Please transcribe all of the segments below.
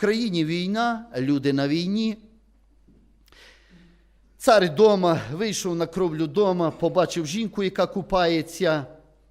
країні війна, люди на війні. Цар дома вийшов на кровлю дома, побачив жінку, яка купається.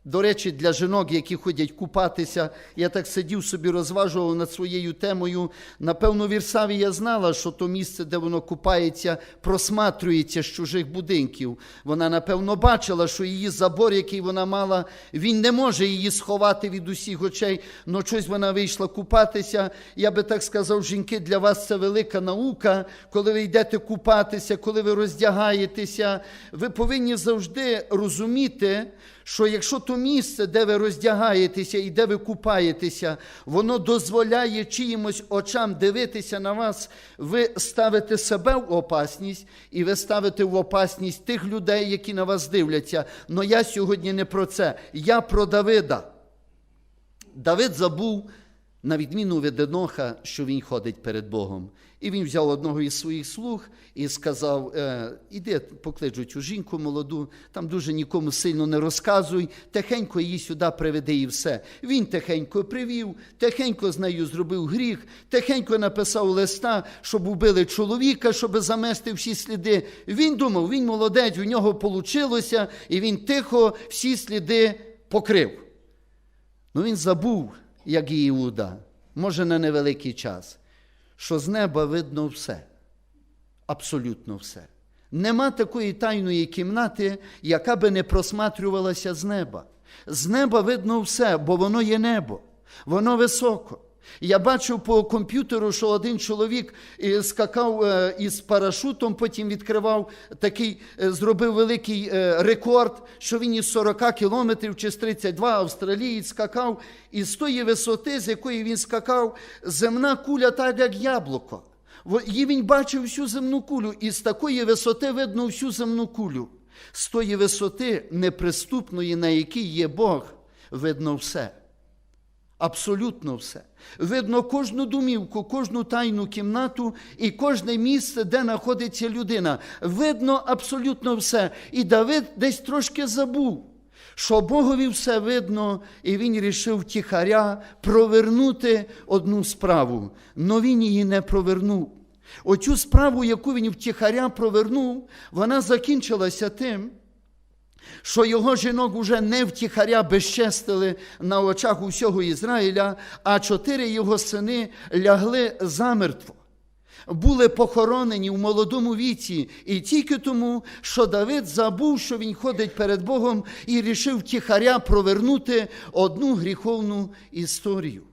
До речі, для жінок, які ходять купатися, я так сидів собі, розважував над своєю темою. Напевно, Вірсавія знала, що то місце, де воно купається, просматрюється з чужих будинків. Вона, напевно, бачила, що її забор, який вона мала, він не може її сховати від усіх очей. але щось вона вийшла купатися. Я би так сказав, жінки, для вас це велика наука. Коли ви йдете купатися, коли ви роздягаєтеся, ви повинні завжди розуміти, що якщо то місце, де ви роздягаєтеся і де ви купаєтеся, воно дозволяє чиїмось очам дивитися на вас, ви ставите себе в опасність і ви ставите в опасність тих людей, які на вас дивляться. Но я сьогодні не про це. Я про Давида. Давид забув, на відміну від Еноха, що він ходить перед Богом. І він взяв одного із своїх слуг і сказав: е, іди, покличу цю жінку молоду, там дуже нікому сильно не розказуй, тихенько її сюди приведи і все. Він тихенько привів, тихенько з нею зробив гріх, тихенько написав листа, щоб убили чоловіка, щоб замести всі сліди. Він думав, він молодець, у нього вийшло, і він тихо всі сліди покрив. Ну він забув, як Іуда, може на невеликий час, що з неба видно все, абсолютно все. Нема такої тайної кімнати, яка би не просматрювалася з неба. З неба видно все, бо воно є небо, воно високо. Я бачив по комп'ютеру, що один чоловік е, скакав е, із парашутом, потім відкривав такий, е, зробив великий рекорд, що він із 40 кілометрів чи з 32 австралієць скакав, і з тої висоти, з якої він скакав, земна куля так, як яблуко. І він бачив всю земну кулю, і з такої висоти видно всю земну кулю. З тої висоти неприступної, на якій є Бог, видно все. Абсолютно все. Видно кожну домівку, кожну тайну кімнату і кожне місце, де знаходиться людина. Видно абсолютно все. І Давид десь трошки забув, що Богові все видно, і він рішив тихаря провернути одну справу. Но він її не провернув. Оцю справу, яку він втіхаря провернув, вона закінчилася тим, що його жінок уже не втіхаря безчестили на очах усього Ізраїля, а чотири його сини лягли замертво. Були похоронені в молодому віці, і тільки тому, що Давид забув, що він ходить перед Богом і рішив тихаря провернути одну гріховну історію.